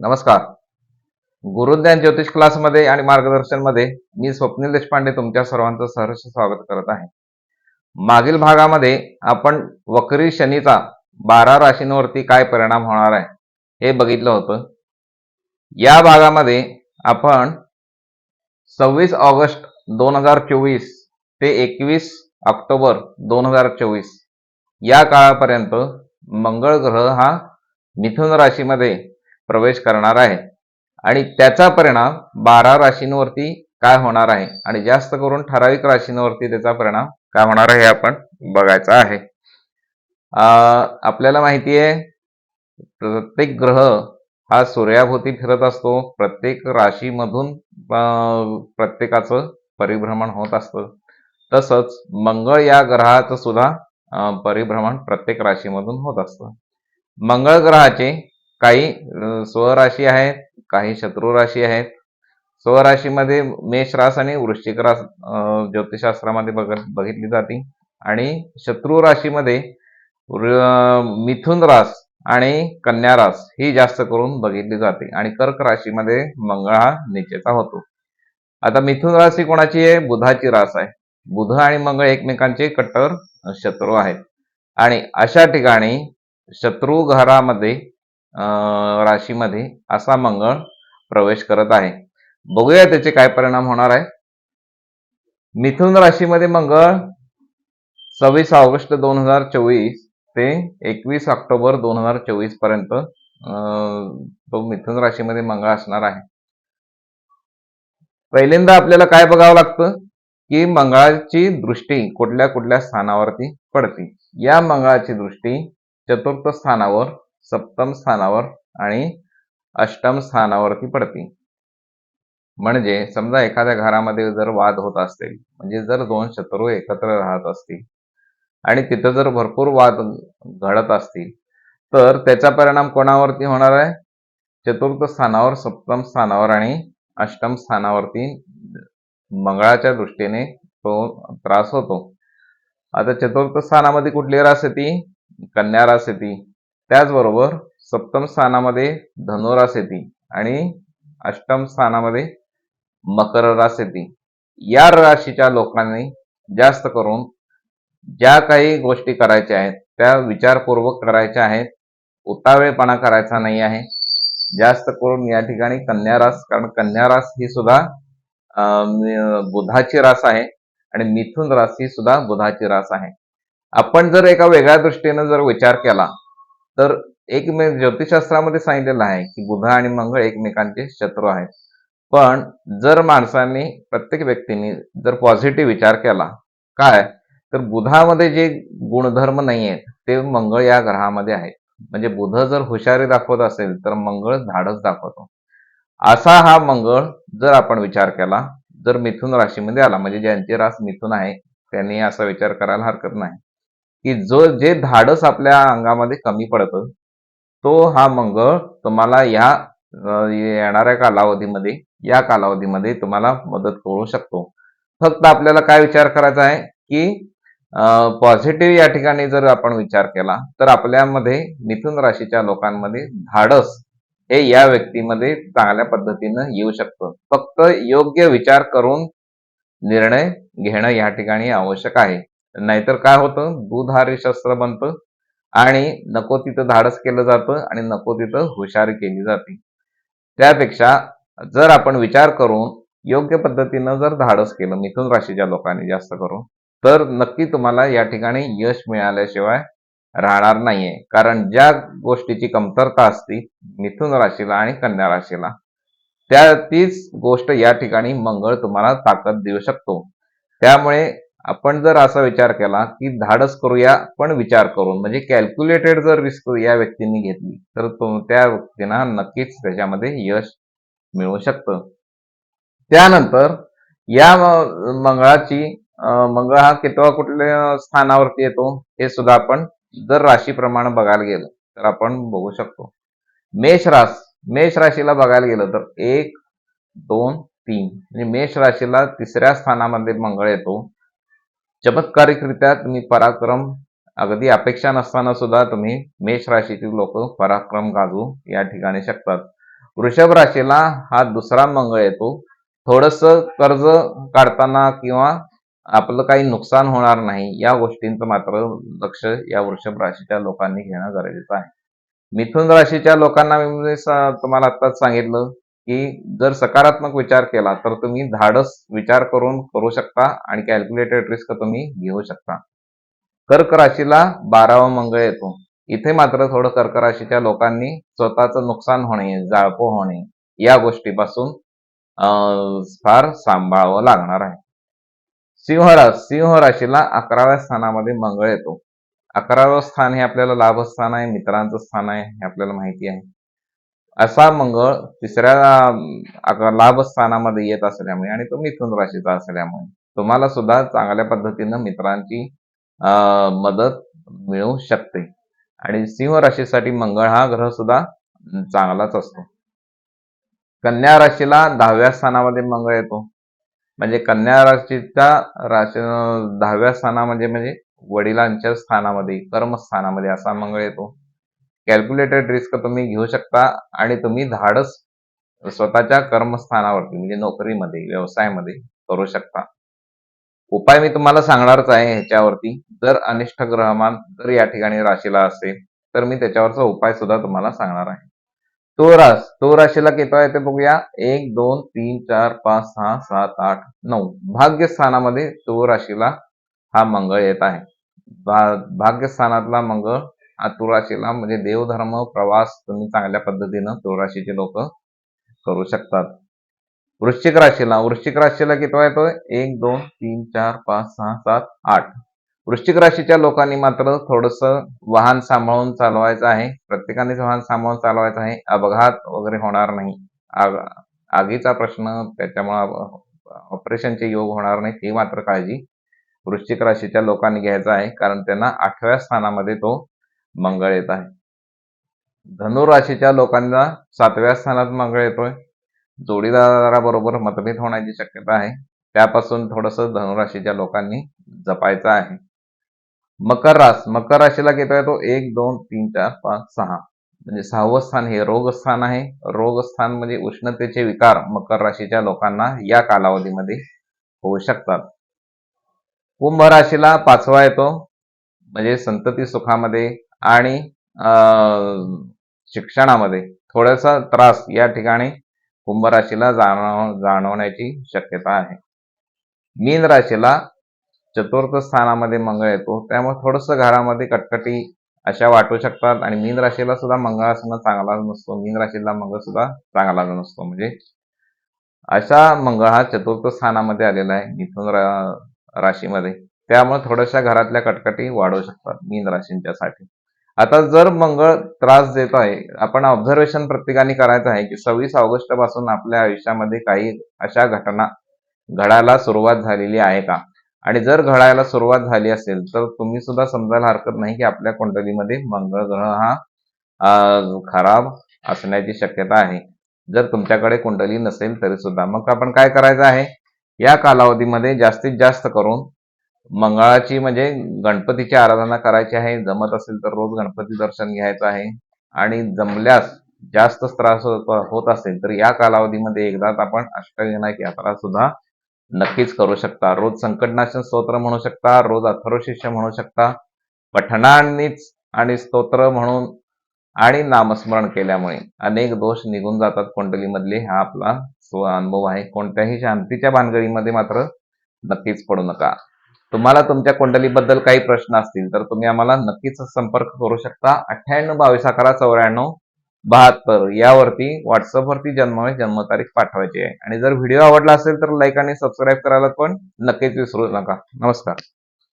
नमस्कार. गुरुज्ञान ज्योतिष क्लासमध्ये आणि मार्गदर्शनमध्ये मी स्वप्नील देशपांडे तुमच्या सर्वांचं सहर्ष स्वागत करत आहे. मागील भागामध्ये आपण वक्री शनीचा बारा राशींवरती काय परिणाम होणार आहे हे बघितलं होतं. या भागामध्ये आपण सव्वीस ऑगस्ट दोन हजार चोवीस ते एकवीस ऑक्टोबर दोन हजार चोवीस या काळापर्यंत मंगळ ग्रह हा मिथुन राशीमध्ये प्रवेश करणार आहे. आणि त्याचा परिणाम बारा राशींवरती काय होणार आहे? आणि जास्त करून ठराविक राशींवरती त्याचा परिणाम काय होणार आहे हे आपण बघायचं आहे. आपल्याला माहिती आहे प्रत्येक ग्रह हा सूर्याभोवती फिरत असतो. प्रत्येक राशीमधून प्रत्येकाचं परिभ्रमण होत असतं. तसंच मंगळ या ग्रहाचं सुद्धा परिभ्रमण प्रत्येक राशीमधून होत असतं. मंगळ ग्रहाचे काही स्वराशी आहेत काही शत्रू राशी आहेत. स्वराशीमध्ये मेष रास आणि वृश्चिक रास ज्योतिषशास्त्रामध्ये बघ बघितली जाते. आणि शत्रू राशीमध्ये मिथुन रास आणि कन्या रास ही जास्त करून बघितली जाते. आणि कर्क राशीमध्ये मंगळ हा निचेचा होतो. आता मिथुन राशी कोणाची आहे? बुधाची रास आहे. बुध आणि मंगळ एकमेकांचे कट्टर शत्रू आहेत. आणि अशा ठिकाणी शत्रू घरामध्ये राशीमध्ये असा मंगळ प्रवेश करत आहे. बघूया त्याचे काय परिणाम होणार आहे. मिथुन राशीमध्ये मंगळ सव्वीस ऑगस्ट दोन हजार चोवीस ते एकवीस ऑक्टोबर दोन हजार चोवीसपर्यंत अं, तो मिथुन राशीमध्ये मंगळ असणार आहे. पहिल्यांदा आपल्याला काय बघावं लागतं? की मंगळाची दृष्टी कुठल्या कुठल्या स्थानावरती पडते. या मंगळाची दृष्टी चतुर्थ स्थानावर सप्तम स्थानावर आणि अष्टम स्थानावरती पडते. म्हणजे समजा एखाद्या घरामध्ये जर वाद होत असतील म्हणजे जर दोन शत्रू एकत्र राहत असतील आणि तिथं जर भरपूर वाद घडत असतील तर त्याचा परिणाम कोणावरती होणार आहे? चतुर्थ स्थानावर सप्तम स्थानावर आणि अष्टम स्थानावरती मंगळाच्या दृष्टीने तो त्रास होतो. आता चतुर्थ स्थानामध्ये कुठली रास येते कन्या रास येते त्याचबरोबर सप्तम स्थानामध्ये धनुरास येते आणि अष्टम स्थानामध्ये मकर रास येते या राशीच्या लोकांनी जास्त करून ज्या काही गोष्टी करायच्या आहेत त्या विचारपूर्वक करायच्या आहेत उतावेळपणा करायचा नाही आहे. जास्त करून या ठिकाणी कन्या रास कारण कन्या रास ही सुद्धा बुधाची रास आहे आणि मिथुन रास ही सुद्धा बुधाची रास आहे. आपण जर एका वेगळ्या दृष्टीने जर विचार केला तर एक ज्योतिषशास्त्रामध्ये सांगितलेलं आहे की बुध आणि मंगळ एकमेकांचे शत्रू आहेत. पण जर माणसांनी प्रत्येक व्यक्तीने जर पॉझिटिव्ह विचार केला काय? तर बुधामध्ये जे गुणधर्म नाही आहेत ते मंगळ या ग्रहामध्ये आहेत. म्हणजे बुध जर हुशारी दाखवत असेल तर मंगळ धाडस दाखवतो. असा हा मंगळ जर आपण विचार केला जर मिथुन राशीमध्ये आला म्हणजे ज्यांची रास मिथुन आहे त्यांनी असा विचार करायला हरकत नाही. की जो जे धाडस आपल्या अंगामध्ये कमी पडतं तो हा मंगळ तुम्हाला या येणाऱ्या कालावधीमध्ये या कालावधीमध्ये तुम्हाला मदत करू शकतो. फक्त आपल्याला काय विचार करायचा आहे की पॉझिटिव्ह या ठिकाणी जर आपण विचार केला तर आपल्यामध्ये मिथुन राशीच्या लोकांमध्ये धाडस हे या व्यक्तीमध्ये चांगल्या पद्धतीनं येऊ शकतं. फक्त योग्य विचार करून निर्णय घेणं या ठिकाणी आवश्यक आहे. नाहीतर काय होतं? दूधारी शस्त्र बनतं आणि नको तिथं धाडस केलं जातं आणि नको तिथं हुशारी केली जाते. त्यापेक्षा जर आपण विचार करून योग्य पद्धतीनं जर धाडस केलं मिथुन राशीच्या लोकांनी जास्त करून तर नक्की तुम्हाला या ठिकाणी यश मिळाल्याशिवाय राहणार नाहीये. कारण ज्या गोष्टीची कमतरता असती मिथुन राशीला आणि कन्या राशीला त्या तीच गोष्ट या ठिकाणी मंगळ तुम्हाला ताकद देऊ शकतो. त्यामुळे आपण जर असा विचार केला की धाडस करूया पण विचार करून म्हणजे कॅल्क्युलेटेड जर रिस्क या व्यक्तींनी घेतली तर तो त्या व्यक्तींना नक्कीच त्याच्यामध्ये यश मिळू शकतं. त्यानंतर या मंगळाची मंगळ हा कितवा कुठल्या स्थानावरती येतो हे सुद्धा आपण जर राशीप्रमाणे बघायला गेलं तर आपण बघू शकतो. मेष रास मेष राशीला बघायला गेलं तर एक दोन तीन म्हणजे मेष राशीला तिसऱ्या स्थानामध्ये मंगळ येतो चमत्कारिकरित्या तुम्ही पराक्रम अगदी अपेक्षा नसताना सुद्धा तुम्ही मेष राशीतील लोक पराक्रम गाजवू या ठिकाणी शकतात. वृषभ राशीला हा दुसरा मंगळ येतो. थोडस कर्ज काढताना किंवा आपलं काही नुकसान होणार नाही या गोष्टींचं मात्र लक्ष या वृषभ राशीच्या लोकांनी घेणं गरजेचं आहे. मिथुन राशीच्या लोकांना मी तुम्हाला आत्ताच सांगितलं की जर सकारात्मक विचार केला तर तुम्ही धाडस विचार करून करू शकता आणि कॅल्क्युलेटेड रिस्क तुम्ही घेऊ शकता. कर्क राशीला बारावा मंगळ येतो. इथे मात्र थोडं कर्क राशीच्या लोकांनी स्वतःचं नुकसान होणे जाळपो होणे या गोष्टीपासून फार सांभाळावं लागणार आहे. सिंहरास सिंह राशीला अकराव्या स्थानामध्ये मंगळ येतो. अकरावं स्थान हे आपल्याला लाभस्थान आहे मित्रांचं स्थान आहे हे आपल्याला माहिती आहे. असा मंगळ तिसऱ्या लाभस्थानामध्ये येत असल्यामुळे आणि तो मिथुन राशीचा असल्यामुळे तुम्हाला सुद्धा चांगल्या पद्धतीनं मित्रांची अं, मदत मिळू शकते. आणि सिंह राशीसाठी मंगळ हा ग्रह सुद्धा चांगलाच असतो. कन्या राशीला दहाव्या स्थानामध्ये मंगळ येतो. म्हणजे कन्या राशीच्या राशी दहाव्या स्थानामध्ये म्हणजे वडिलांच्या स्थानामध्ये कर्मस्थानामध्ये असा मंगळ येतो. कॅल्क्युलेटेड रिस्क तुम्ही घेऊ शकता आणि तुम्ही धाडस स्वतःच्या कर्मस्थानावरती म्हणजे नोकरीमध्ये व्यवसायामध्ये करू शकता. उपाय मी तुम्हाला सांगणारच आहे ह्याच्यावरती. जर अनिष्ट ग्रहमान जर या ठिकाणी राशीला असेल तर मी त्याच्यावरचा उपाय सुद्धा तुम्हाला सांगणार आहे. तो रास तो राशीला किती येते बघूया. एक दोन तीन चार पाच सहा सात आठ नऊ. भाग्यस्थानामध्ये तो राशीला हा मंगळ येत आहे. भाग्यस्थानातला मंगळ हा म्हणजे देवधर्म प्रवास तुम्ही चांगल्या पद्धतीनं तुळराशीचे लोक करू शकतात. वृश्चिक राशीला वृश्चिक राशीला कितवा येतोय? एक दोन तीन चार पाच सहा सात आठ. वृश्चिक राशीच्या लोकांनी मात्र थोडस वाहन सांभाळून चालवायचं आहे. प्रत्येकानेच वाहन सांभाळून चालवायचं आहे. अपघात वगैरे होणार नाही. आग आगीचा प्रश्न त्याच्यामुळे ऑपरेशनचे योग होणार नाही. ही मात्र काळजी वृश्चिक राशीच्या लोकांनी घ्यायचा आहे. कारण त्यांना आठव्या स्थानामध्ये तो मंगळ येत आहे. धनु राशीच्या लोकांना सातव्या स्थानात मंगळ येतोय. जोडीदाराबरोबर मतभेद होण्याची शक्यता आहे. त्यापासून थोडस धनुराशीच्या लोकांनी जपायचं आहे. मकर रास मकर राशीला घेतोय तो एक दोन तीन चार पाच सहा. म्हणजे सहावं स्थान हे रोग स्थान आहे. रोग स्थान म्हणजे उष्णतेचे विकार मकर राशीच्या लोकांना या कालावधीमध्ये होऊ शकतात. कुंभ राशीला पाचवा येतो. म्हणजे संतती सुखामध्ये आणि शिक्षणामध्ये थोडासा त्रास या ठिकाणी कुंभ राशीला जाणव जाणवण्याची शक्यता आहे. मीन राशीला चतुर्थ स्थानामध्ये मंगळ येतो. त्यामुळे थोडस घरामध्ये कटकटी अशा वाटू शकतात आणि मीन राशीला सुद्धा मंगळासनं चांगला नसतो. मीन राशीला मंगळ सुद्धा चांगला नसतो. म्हणजे अशा मंगळ हा चतुर्थ स्थानामध्ये आलेला आहे मिथुन रा- राशीमध्ये. त्यामुळे थोड्याशा घरातल्या कटकटी वाढू शकतात मीन राशींच्यासाठी. आता जर मंगळ त्रास देत आहे आपण ऑब्झर्वेशन प्रत्येकाने करायचं आहे की सव्वीस ऑगस्टपासून आपल्या आयुष्यामध्ये काही अशा घटना घडायला सुरुवात झालेली आहे का? आणि जर घडायला सुरुवात झाली असेल तर तुम्ही सुद्धा समजायला हरकत नाही की आपल्या कुंडलीमध्ये मंगळ ग्रह हा खराब असण्याची शक्यता आहे. जर तुमच्याकडे कुंडली नसेल तरी सुद्धा. मग आपण काय करायचं आहे? या कालावधीमध्ये जास्तीत जास्त करून मंगळाची म्हणजे गणपतीची आराधना करायची आहे. जमत असेल तर रोज गणपती दर्शन घ्यायचं आहे. आणि जमल्यास जास्त त्रास होत असेल तर या कालावधीमध्ये एकदाच आपण अष्टविनायक यात्रा सुद्धा नक्कीच करू शकता. रोज संकटनाशन स्तोत्र म्हणू शकता रोज अथर्वशिष्य म्हणू शकता पठणानेच आणि स्तोत्र म्हणून आणि नामस्मरण केल्यामुळे अनेक दोष निघून जातात कुंडलीमधले. हा आपला स्व अनुभव आहे. कोणत्याही शांतीच्या भानगडीमध्ये मात्र नक्कीच पडू नका. तुम्हाला तुमच्या कुंडलीबद्दल काही प्रश्न असतील तर तुम्ही आम्हाला नक्कीच संपर्क करू शकता. अठ्ठ्याण्णव बावीस अकरा चौऱ्याण्णव बहात्तर यावरती व्हॉट्सअपवरती जन्म जन्मतारीख पाठवायची आहे. आणि जर व्हिडिओ आवडला असेल तर लाईक आणि सबस्क्राईब करायला पण नक्कीच विसरू नका. नमस्कार.